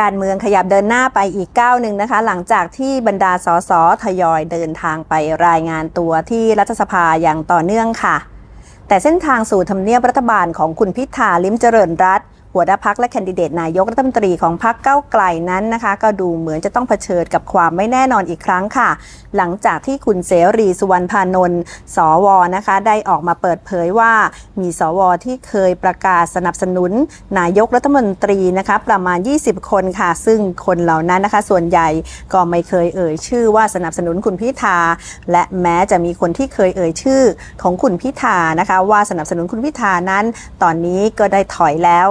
การเมืองขยับเดินหน้าไปอีกก้าวหนึ่งนะคะ หลังจากที่บรรดาสสทยอยเดินทางไปรายงานตัวที่รัฐสภาอย่างต่อเนื่องค่ะ แต่เส้นทางสู่ทำเนียบรัฐบาลของคุณพิธาลิมเจริญรัตน์ หัวหน้าพักและแคนดิเดตนายกรัฐมนตรีของพักเก้าไกลนั้นนะคะ ก็ดูเหมือนจะต้องเผชิญกับความไม่แน่นอนอีกครั้งค่ะ หลังจากที่คุณเสรีสุวรรณพานนท์สวนะคะ ได้ออกมาเปิดเผยว่า มีสวที่เคยประกาศสนับสนุน นายกรัฐมนตรีนะคะประมาณ 20 คนค่ะ ซึ่งคนเหล่านั้นนะคะ ส่วนใหญ่ก็ไม่เคยเอ่ยชื่อว่าสนับสนุนคุณพิธาและแม้จะมีคนที่เคยเอ่ยชื่อของคุณพิธานะคะ ว่าสนับสนุนคุณพิธานั้น ตอนนี้ก็ได้ถอยแล้ว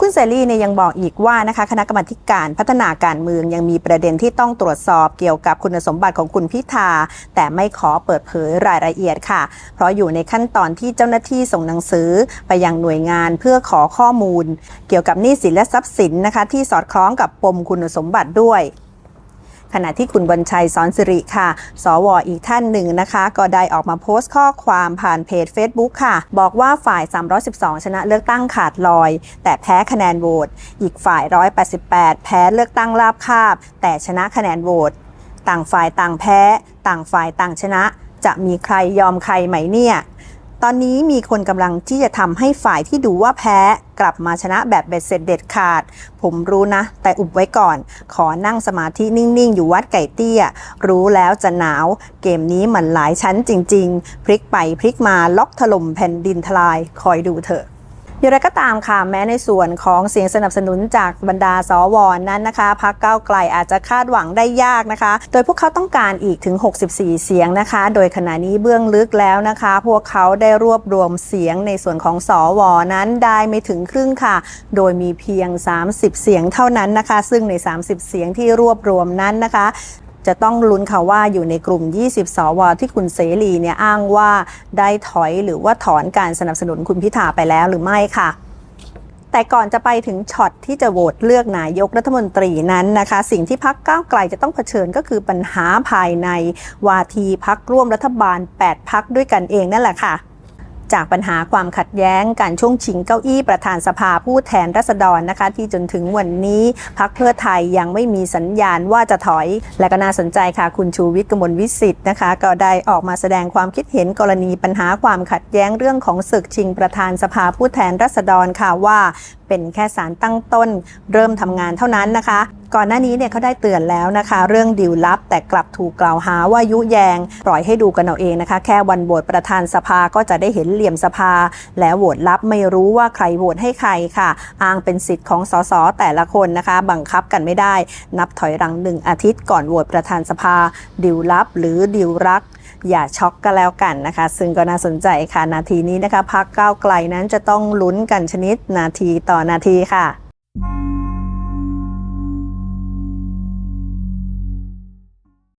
คุณเสรีเนี่ยยังบอกอีกว่านะคะคณะกรรมการพัฒนาการเมืองยังมีประเด็นที่ต้องตรวจสอบเกี่ยวกับคุณสมบัติของคุณพิธา แต่ไม่ขอเปิดเผยรายละเอียดค่ะ เพราะอยู่ในขั้นตอนที่เจ้าหน้าที่ส่งหนังสือไปยังหน่วยงานเพื่อขอข้อมูล เกี่ยวกับหนี้สินและทรัพย์สินนะคะที่สอดคล้องกับปมคุณสมบัติด้วย ขณะที่คุณบรรชัยสอนสิริค่ะ สวอีกท่านหนึ่งนะคะ ก็ได้ออกมาโพสต์ข้อความผ่านเพจ Facebook ค่ะ บอกว่าฝ่าย 312 ชนะเลือกตั้งขาดลอย แต่แพ้คะแนนโหวตอีกฝ่าย 188 แพ้เลือกตั้งราบคาบ แต่ชนะคะแนนโหวตต่างฝ่ายต่างแพ้ ต่างฝ่ายต่างชนะ จะมีใครยอมใครไหมเนี่ย ตอนนี้มีคนกำลังที่จะทำให้ฝ่ายที่ดูว่าแพ้กลับมาชนะแบบเบ็ดเสร็จเด็ดขาด ผมรู้นะ แต่อุบไว้ก่อน ขอนั่งสมาธินิ่ง ๆ อยู่วัดไก่เตี้ย รู้แล้วจะหนาว เกมนี้มันหลายชั้นจริง ๆ พลิกไปพลิกมาล็อกถล่มแผ่นดินทลาย คอยดูเถอะ อย่างไรก็ตามค่ะแม้ในส่วนของเสียงสนับสนุนจากบรรดาสวนั้นนะคะพักเก้าไกลอาจจะคาดหวังได้ยากนะคะ โดยพวกเขาต้องการอีกถึง 64 เสียงนะคะ โดยขณะนี้เบื้องลึกแล้วนะคะ พวกเขาได้รวบรวมเสียงในส่วนของสวนั้นได้ไม่ถึงครึ่งค่ะ โดยมีเพียง 30 เสียงเท่านั้นนะคะ ซึ่งใน 30 เสียงที่รวบรวมนั้นนะคะ จะต้องลุ้นค่ะว่าอยู่ในกลุ่ม 20 สว ที่คุณเสรีเนี่ยอ้างว่าได้ถอยหรือว่าถอนการสนับสนุนคุณพิธาไปแล้วหรือไม่ค่ะแต่ก่อนจะไปถึงช็อตที่จะโหวตเลือกนายกรัฐมนตรีนั้นนะคะ สิ่งที่พักก้าวไกลจะต้องเผชิญก็คือปัญหาภายในวาทีพักร่วมรัฐบาล 8 พักด้วยกันเองนั่นแหละค่ะ จากปัญหาความขัดแย้งการช่วงชิงเก้าอี้ประธานสภาผู้แทนราษฎรนะคะ ที่จนถึงวันนี้พักเพื่อไทยยังไม่มีสัญญาณว่าจะถอย และก็น่าสนใจค่ะ คุณชูวิทย์กมลวิสิทธ์นะคะ ก็ได้ออกมาแสดงความคิดเห็นกรณีปัญหาความขัดแย้งเรื่องของศึกชิงประธานสภาผู้แทนราษฎรค่ะว่า เป็นแค่สารตั้งต้น เริ่มทำงานเท่านั้นนะคะก่อนหน้านี้เนี่ยเขาได้เตือนแล้วนะคะ เรื่องดิวลับ แต่กลับถูกกล่าวหาว่ายุแยง ปล่อยให้ดูกันเอาเองนะคะ แค่วันโหวตประธานสภาก็จะได้เห็นเหลี่ยมสภา แล้วโหวตลับไม่รู้ว่าใครโหวตให้ใครค่ะ อ้างเป็นสิทธิ์ของสสแต่ละคนนะคะ บังคับกันไม่ได้ นับถอยหลังหนึ่งอาทิตย์ก่อนโหวตประธานสภา ดิวลับ หรือดิวรักอย่าช็อกก็แล้วกันนะคะ ซึ่งก็น่าสนใจค่ะ นาทีนี้นะคะพักก้าวไกลนั้นจะต้องลุ้นกันชนิดนาทีต่อนาทีค่ะ